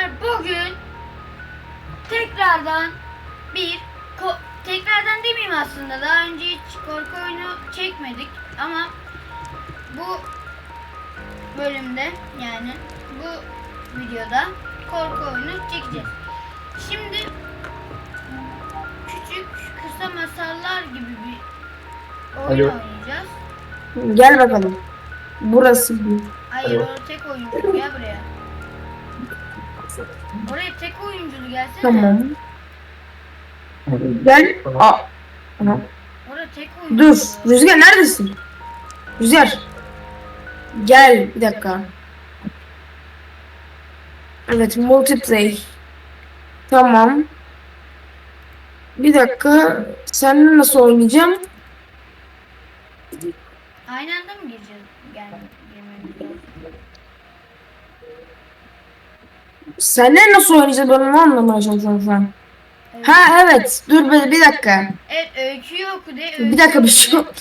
Arkadaşlar bugün tekrardan bir tekrardan demeyeyim aslında daha önce hiç korku oyunu çekmedik ama bu bölümde yani bu videoda korku oyunu çekeceğiz. Şimdi küçük kısa masallar gibi bir oyun Alo. oynayacağız. Gel bakalım. Burası bir. Hayır Alo. o tek oyunculu gel buraya. Oraya tek oyunculu gelsene. Tamam. Gel. Aa. Oraya tek oyunculu. Dur. Rüzgar neredesin? Rüzgar. Gel bir dakika. Evet multiplayer. Tamam. Bir dakika. Seninle nasıl oynayacağım? Aynı anda mı gireceğiz? Gel, Seninle nasıl oynayacağız ben onu anlamaya çalışıyorum şu an. Evet. Ha evet. Dur bir, bir dakika. Evet öyküyü oku de. Bir dakika bir şey yok.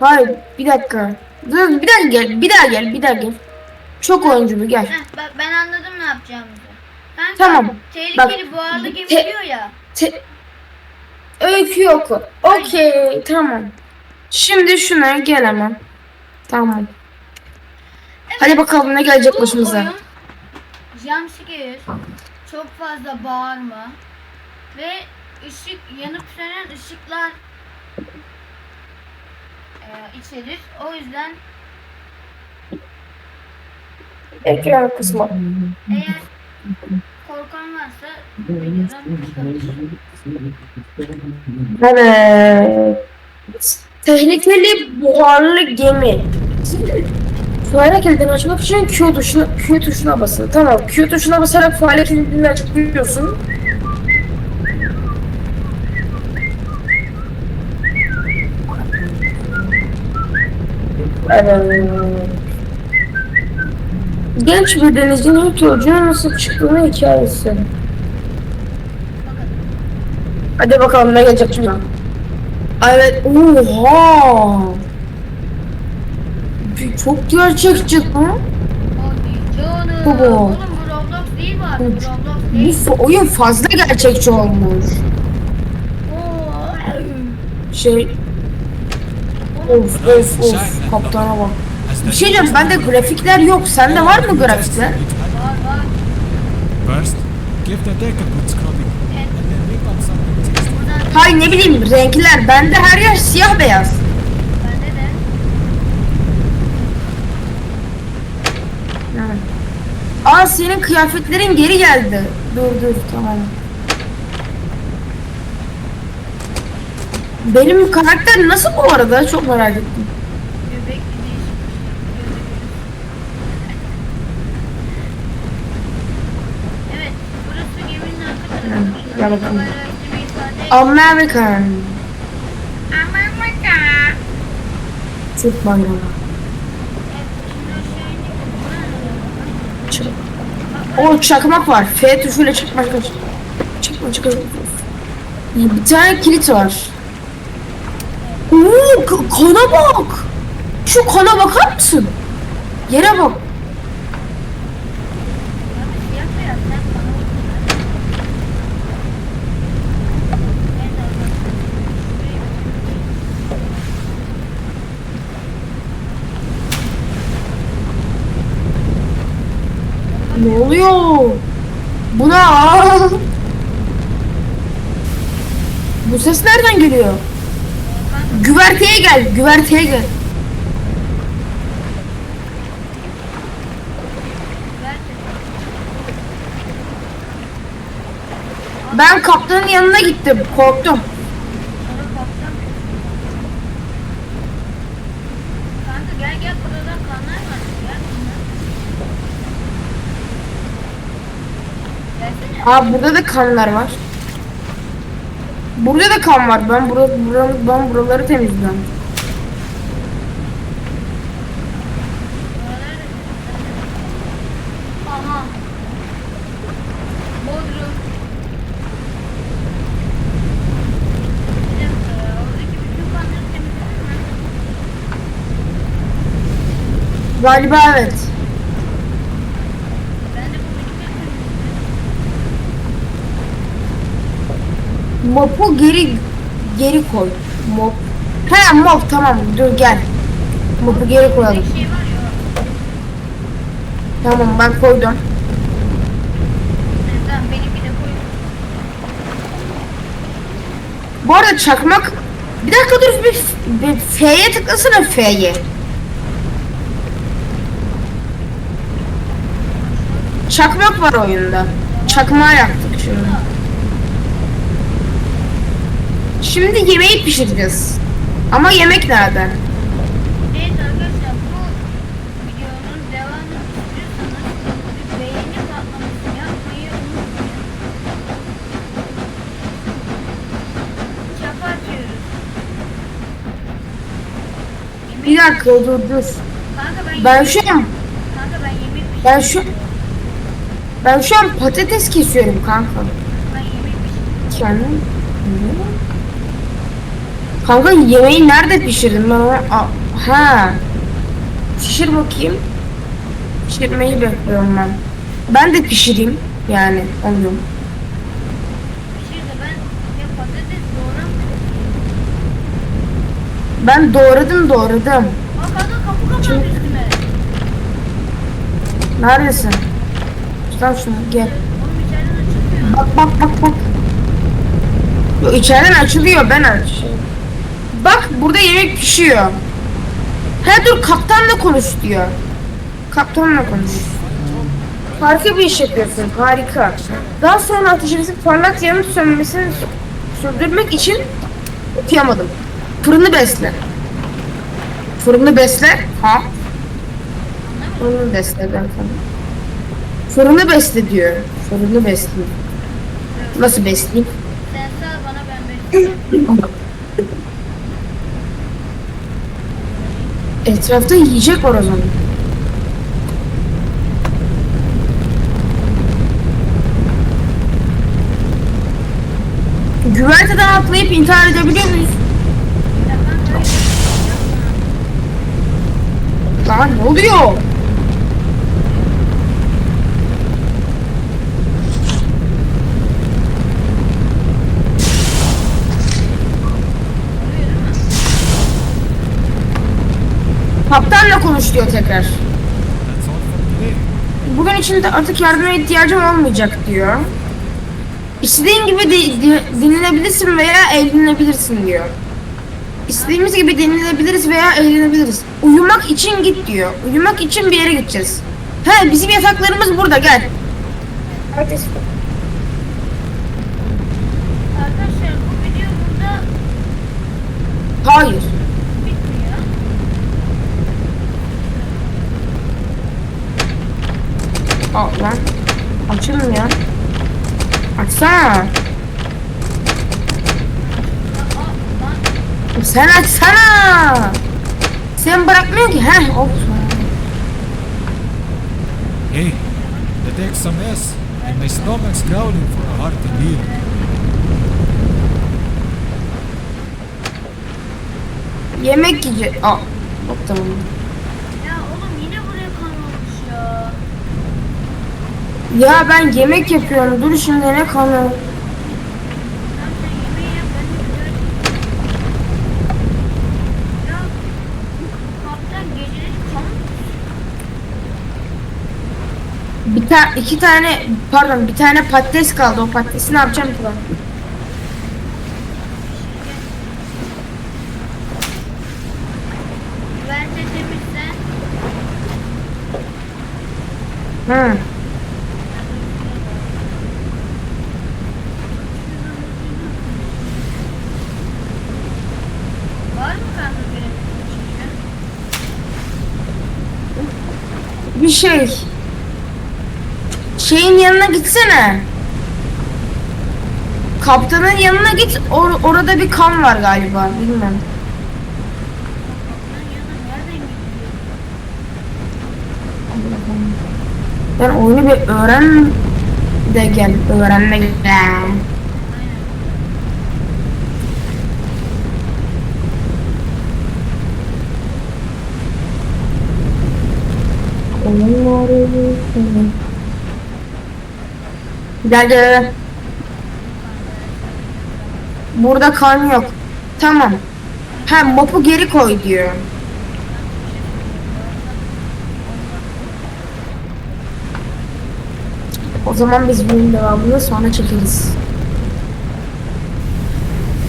Hayır bir dakika. Dur bir dakika gel. Bir daha gel. Bir daha gel. Çok oyunculu gel. Heh, bak ben anladım ne yapacağımızı. Kanka, Tamam, Tehlikeli buharlı gemi te- diyor ya. Te- Öykü yok. Okey tamam. Şimdi şuna gel hemen. Tamam. Hadi bakalım ne gelecek başımıza. jumpscare, çok fazla bağırma ve ışık yanıp sönen ışıklar e, içerir. O yüzden Ekran kısmı. eğer korkan varsa videodan çıkabilir. Evet. Tehlikeli buharlı gemi. Fare kilidini açmak için Q tuşuna, Q tuşuna basın. Tamam. Q tuşuna basarak fare kilidini açabiliyorsun. Evet. Genç bir denizcinin ilk yolculuğa nasıl çıktığını hikayesi. Hadi bakalım ne gelecek şimdi. Evet. Oha. Çok gerçekçi ha. Hadi canım. Baba. Oğlum bu Roblox değil bu. Bu- Roblox Bu değil. f- oyun fazla gerçekçi olmuş. Oo. Şey of of of kaptana bak. Bir şey diyeceğim bende grafikler yok. Sende var mı grafikler? Var var. First, give the deck a good scrubbing, Evet. and then whip up something tasty. Buradan da Hay ne bileyim renkler. Bende her yer siyah beyaz. bende de. Aa senin kıyafetlerin geri geldi. Dur dur tamam. Benim karakter nasıl bu arada? Çok merak ettim. Gel bakalım. American. Amerika. Türk bayrağı. Evet, şimdi aşağı indik. Çık. O çakmak var. F tuşuyla çakmak var. Çakma çakma. Bir tane kilit var. Oo, kana bak. Şu kana bakar mısın? Yere bak. Abi siyah beyaz, sen bana bakın. Nerede adam? Ne oluyor? Bu ne? Bu ses nereden geliyor? Güverteye gel, güverteye gel. Ben kaptanın yanına gittim, korktum. Sonra kaptan. Kanka gel gel burada kanlar var. Gel bunlar. Gelsene. Aa burada da kanlar var. Burada da kan var. Ben bura, bura, ben buraları temizliyorum. Aha. Bodrum. Bir dakika Mop'u geri geri koy. Mop. He mop tamam dur gel. Mop'u geri koyalım. Tamam ben koydum. Bu arada çakmak bir dakika dur bir, bir F'ye tıklasana F'ye. Çakmak var oyunda. Çakmağı yaktık şimdi. Şimdi yemeği pişireceğiz. Ama yemek nerede? Evet arkadaşlar bu videonun devamını istiyorsanız bir beğeni patlamasını yapmayı unutmayın. Çapa atıyoruz. Yemek- Bir dakika dur dur. Kanka ben, Ben yemek- şu an Kanka ben yemek ben şu ben şu an patates kesiyorum kanka. Ben yemek pişirdim. Kendim. Kanka yemeği nerede pişirdin ben onu... Aa, ha. Pişir bakayım. Pişirmeyi bekliyorum ben. Ben de pişireyim. Yani. Pişirdi ben doğradım doğradım. Aa kanka kapı kapandı Şimdi- üstüme. Neredesin? Tutan şunu gel. Bak bak bak bak. Yo, içeriden açılıyor ben aç. Bak burada yemek pişiyor. He dur kaptanla konuş diyor. Kaptanla konuş. Harika bir iş yapıyorsun. Harika. Daha sonra ateşimizin parlak yanıp sönmesini sürdürmek için okuyamadım. Fırını besle. Fırını besle. Ha? Fırını besle ben sana. Fırını besle diyor. Fırını besle. Nasıl besleyeyim? Sen sağ bana ben besleyeyim. Etrafta yiyecek var o zaman. Güverteden atlayıp intihar edebiliyor muyuz? Lan ne oluyor? Kaptanla konuş diyor tekrar. Bugün için de artık yardıma ihtiyacım olmayacak diyor. İstediğin gibi de, de- dinlenebilirsin veya eğlenebilirsin diyor. İstediğimiz gibi dinlenebiliriz veya eğlenebiliriz. Uyumak için git diyor. Uyumak için bir yere gideceğiz. He bizim yataklarımız burada gel. Arkadaşlar bu video burada Hayır. Al lan. Açılmıyor. Açsana. Aa, lan Sen açsana. Sen bırakmıyor ki. Heh. Of. Hey, the deck's a mess, and my stomach's growling for a hearty meal. Yemek yiyecek. Aa. Hop tamam. ya oğlum yine buraya kan olmuş ya. Ya ben yemek yapıyorum. Dur şimdi ne kanı. Bir ta iki tane pardon bir tane patates kaldı. O patatesi ne yapacağım ki ben? Güverte temizsen Hı. var mı kanka benim Bir şey. Şeyin yanına gitsene. Kaptanın yanına git. Or- orada bir kan var galiba. Bilmem. Ben oyunu bir öğren de gel. Öğrenme gel. Gel gel. gel. Burada kan yok. Tamam. Ha map'u geri koy diyor. O zaman biz bunun devamını sonra çekeriz.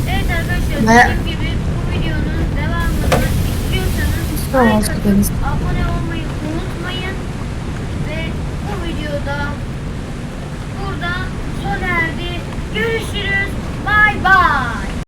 Evet arkadaşlar Ve- dediğim gibi bu videonun devamını istiyorsanız like abone olmayı unutmayın. Ve videoda burada sona erdi. Görüşürüz. Bay bay.